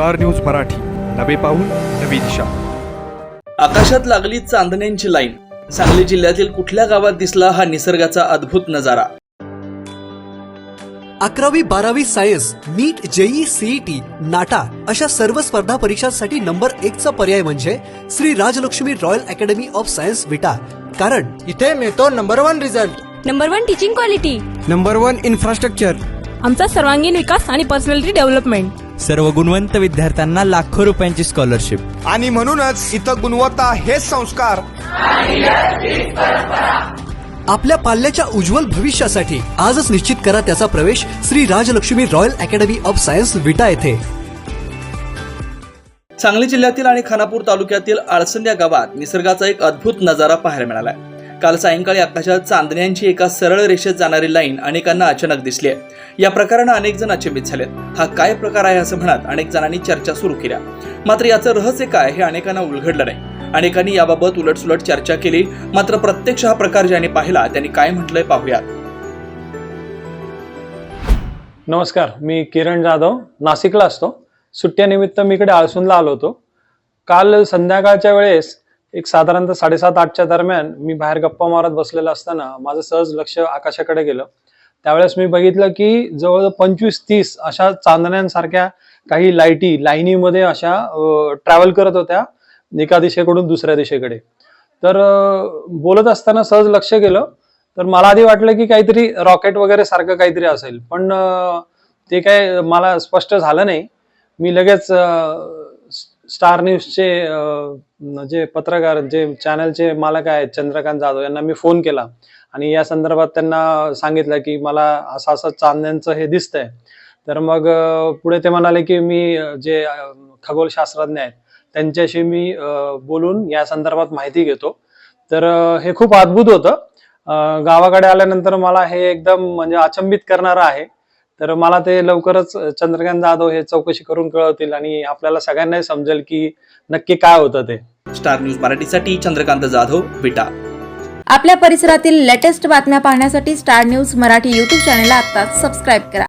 Star news Marathi. नवे पाऊल नवी दिशा. आकाशात लागली चांदण्यांची लाईन. सांगली जिल्ह्यातील कुठल्या गावात दिसला हा निसर्गाचा अद्भुत नजारा? अकरावी बारावी science NEET JEE CET NATA अशा सर्व स्पर्धा परीक्षांसाठी नंबर एकचा पर्याय म्हणजे Shri Rajlakshmi royal academy of science Vita. कारण इथे मिळतो number one result. Number one teaching quality. Number one infrastructure. आमचा सर्वांगीण विकास आणि पर्सनॅलिटी डेव्हलपमेंट. सर्व गुणवंत विद्यार्थ्यांना लाखो रुपयांची स्कॉलरशिप आणि म्हणूनच इथं गुणवत्ता हेच संस्कार. आपल्या पाल्याच्या उज्ज्वल भविष्यासाठी आजच निश्चित करा त्याचा प्रवेश Shri Rajlakshmi royal academy of science Vita येथे. सांगली जिल्ह्यातील आणि खानापूर तालुक्यातील आळसंद या गावात निसर्गाचा एक अद्भुत नजारा पाहायला मिळाला काल सायंकाळी आकाशात चांदण्यांची एका सरळ रेषेत जाणारी लाईन अनेकांना अचानक दिसली आहे. या प्रकारानं अनेक जण अचंबित झालेत. हा काय प्रकार आहे असं म्हणत अनेक जणांनी चर्चा सुरू केल्या. मात्र याचं रहस्य काय हे अनेकांना उलगडलं नाही. अनेकांनी याबाबत उलटसुलट चर्चा केली. मात्र प्रत्यक्ष हा प्रकार ज्याने पाहिला त्यांनी काय म्हटलंय पाहूयात. नमस्कार मी किरण जाधव नाशिकला असतो. सुट्ट्यानिमित्त मी इकडे आळसूनला आलो होतो. काल संध्याकाळच्या वेळेस एक साधारणतः साडेसात आठच्या दरम्यान मी बाहेर गप्पा मारत बसलेलं असताना माझं सहज लक्ष आकाशाकडे गेलं. त्यावेळेस मी बघितलं की जवळ पंचवीस तीस अशा चांदण्यांसारख्या काही लाईटी लाईनीमध्ये अशा ट्रॅव्हल करत होत्या एका दिशेकडून दुसऱ्या दिशेकडे. तर बोलत असताना सहज लक्ष गेलं. तर मला आधी वाटलं की काहीतरी रॉकेट वगैरे सारखं काहीतरी असेल. पण ते काय मला स्पष्ट झालं नाही. मी लगेच स्टार न्यूजचे जे पत्रकार जे चॅनलचे मालक आहेत चंद्रकांत जाधव यांना मी फोन केला. आणि या संदर्भात त्यांना सांगितलं की मला असं असं चांदण्यांचं हे दिसतंय. तर मग पुढे ते म्हणाले की मी जे खगोलशास्त्रज्ञ आहेत त्यांच्याशी मी बोलून या संदर्भात माहिती घेतो. तर हे खूप अद्भुत होतं. गावाकडे आल्यानंतर मला हे एकदम म्हणजे अचंबित करणारं आहे. तर मला ते लवकरच चंद्रकांत जाधव हे चौकशी करून कळवतील आणि आपल्याला सगळ्यांनाही समजेल की नक्की काय होतं ते. स्टार न्यूज मराठीसाठी चंद्रकांत जाधव विटा. आपल्या परिसरातील लेटेस्ट बातम्या पाहण्यासाठी स्टार न्यूज मराठी यूट्यूब चॅनलला आत्ताच सबस्क्राईब करा.